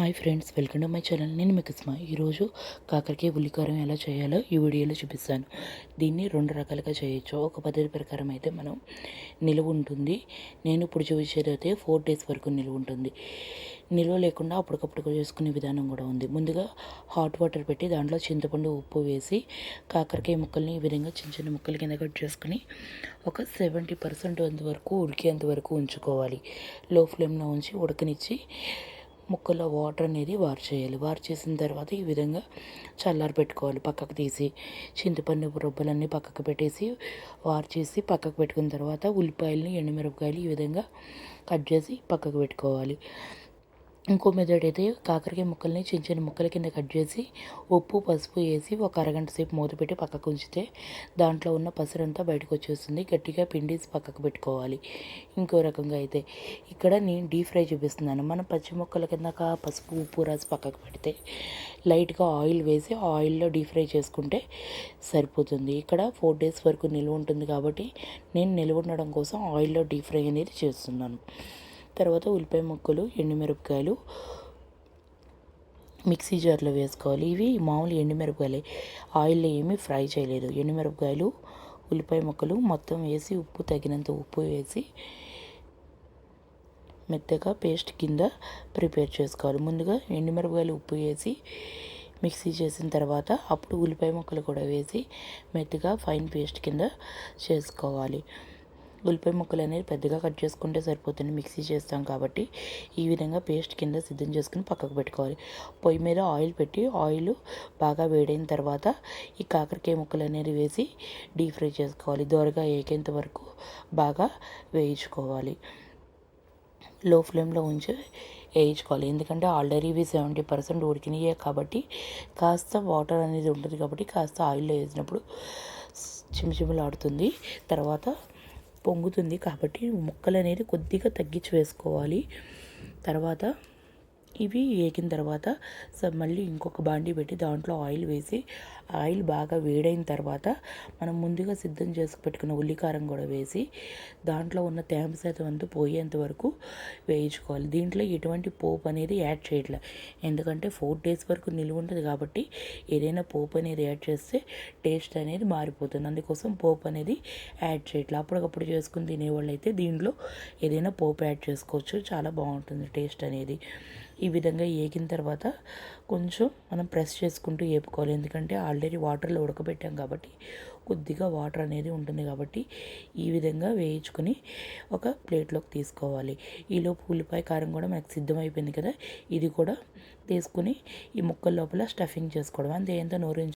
Hi friends welcome to my channel. నేను మీకు ఇస్మా ఈరోజు కాకరకాయ ఉల్లికారం ఎలా చేయాలో ఈ వీడియోలో చూపిస్తాను. దీన్ని రెండు రకాలుగా చేయొచ్చు. ఒక పద్ధతి ప్రకారం అయితే మనం నిలువ ఉంటుంది. నేను ఇప్పుడు చూపించేది అయితే ఫోర్ డేస్ వరకు నిలువ ఉంటుంది. నిల్వ లేకుండా అప్పటికప్పుడు చేసుకునే విధానం కూడా ఉంది. ముందుగా హాట్ వాటర్ పెట్టి దాంట్లో చింతపండు ఉప్పు వేసి కాకరకాయ ముక్కల్ని ఈ విధంగా చిన్న చిన్న ముక్కల కింద కట్ చేసుకుని ఒక సెవెంటీ పర్సెంట్ వరకు ఉడికేంత వరకు ఉంచుకోవాలి. లో ఫ్లేమ్లో ఉంచి ఉడకనిచ్చి ముక్కలో వాటర్ అనేది వారు చేయాలి. వారు చేసిన తర్వాత ఈ విధంగా చల్లారి పెట్టుకోవాలి. పక్కకు తీసి చింతపండు రొబ్బలన్నీ పక్కకు పెట్టేసి వారు చేసి పక్కకు పెట్టుకున్న తర్వాత ఉల్లిపాయలని ఎండుమిరపకాయలు ఈ విధంగా కట్ చేసి పక్కకు పెట్టుకోవాలి. ఇంకో మెథడ్ అయితే కాకరకాయ ముక్కల్ని చిన్న చిన్న ముక్కల కింద కట్ చేసి ఉప్పు పసుపు వేసి ఒక అరగంట సేపు మూత పెట్టి పక్కకు ఉంచితే దాంట్లో ఉన్న పసరంతా బయటకు వచ్చేస్తుంది. గట్టిగా పిండేసి పక్కకు పెట్టుకోవాలి. ఇంకో రకంగా అయితే ఇక్కడ నేను డీప్ ఫ్రై చూపిస్తున్నాను. మనం పచ్చి ముక్కల కింద పసుపు ఉప్పు రాసి పక్కకు పెడితే లైట్గా ఆయిల్ వేసి ఆయిల్లో డీప్ ఫ్రై చేసుకుంటే సరిపోతుంది. ఇక్కడ ఫోర్ డేస్ వరకు నిల్వ ఉంటుంది కాబట్టి నేను నిల్వ ఉండడం కోసం ఆయిల్లో డీప్ ఫ్రై అనేది చేస్తున్నాను. తర్వాత ఉల్లిపాయ ముక్కలు ఎండుమిరపకాయలు మిక్సీ జార్లో వేసుకోవాలి. ఇవి మామూలు ఎండుమిరపకాయలే. ఆయిల్లో ఏమీ ఫ్రై చేయలేదు. ఎండుమిరపకాయలు ఉల్లిపాయ ముక్కలు మొత్తం వేసి ఉప్పు తగినంత ఉప్పు వేసి మెత్తగా పేస్ట్ కింద ప్రిపేర్ చేసుకోవాలి. ముందుగా ఎండుమిరపకాయలు ఉప్పు వేసి మిక్సీ చేసిన తర్వాత అప్పుడు ఉల్లిపాయ ముక్కలు కూడా వేసి మెత్తగా ఫైన్ పేస్ట్ కింద చేసుకోవాలి. ఉల్లిపాయ ముక్కలు అనేది పెద్దగా కట్ చేసుకుంటే సరిపోతుంది. మిక్సీ చేస్తాం కాబట్టి ఈ విధంగా పేస్ట్ కింద సిద్ధం చేసుకుని పక్కకు పెట్టుకోవాలి. పొయ్యి మీద ఆయిల్ పెట్టి ఆయిల్ బాగా వేడైన తర్వాత ఈ కాకరకాయ ముక్కలు అనేది వేసి డీప్ ఫ్రై చేసుకోవాలి. దోరగా ఏకేంత వరకు బాగా వేయించుకోవాలి. లో ఫ్లేమ్లో ఉంచి వేయించుకోవాలి. ఎందుకంటే ఆల్రెడీ ఇవి సెవెంటీ పర్సెంట్ ఉడికినాయే కాబట్టి కాస్త వాటర్ అనేది ఉంటుంది కాబట్టి కాస్త ఆయిల్లో వేసినప్పుడు చిమచిమలాడుతుంది తర్వాత పొంగుతుంది కాబట్టి ముక్కలు అనేది కొద్దిగా తగ్గించి వేసుకోవాలి. తర్వాత ఇవి వేగిన తర్వాత మళ్ళీ ఇంకొక బాండీ పెట్టి దాంట్లో ఆయిల్ వేసి ఆయిల్ బాగా వేడైన తర్వాత మనం ముందుగా సిద్ధం చేసి పెట్టుకున్న ఉల్లికారం కూడా వేసి దాంట్లో ఉన్న తేమ శాతం అంతా పోయేంత వరకు వేయించుకోవాలి. దీంట్లో ఎటువంటి పోపు అనేది యాడ్ చేయట్లే. ఎందుకంటే ఫోర్ డేస్ వరకు నిలువ ఉంటుంది కాబట్టి ఏదైనా పోపు అనేది యాడ్ చేస్తే టేస్ట్ అనేది మారిపోతుంది. అందుకోసం పోపు అనేది యాడ్ చేయట్లే. అప్పటికప్పుడు చేసుకుని తినేవాళ్ళు అయితే దీంట్లో ఏదైనా పోపు యాడ్ చేసుకోవచ్చు. చాలా బాగుంటుంది టేస్ట్ అనేది. ఈ విధంగా ఏగిన తర్వాత కొంచెం మనం ప్రెస్ చేసుకుంటూ వేపుకోవాలి ఎందుకంటే ఆల్రెడీ వాటర్లో ఉడకబెట్టాం కాబట్టి కొద్దిగా వాటర్ అనేది ఉంటుంది కాబట్టి ఈ విధంగా వేయించుకొని ఒక ప్లేట్లోకి తీసుకోవాలి. ఈలోపు ఉల్లిపాయ కారం కూడా మనకు సిద్ధమైపోయింది కదా. ఇది కూడా తీసుకుని ఈ ముక్కల లోపల స్టఫింగ్ చేసుకోవడం. అంతే ఎంత నోరు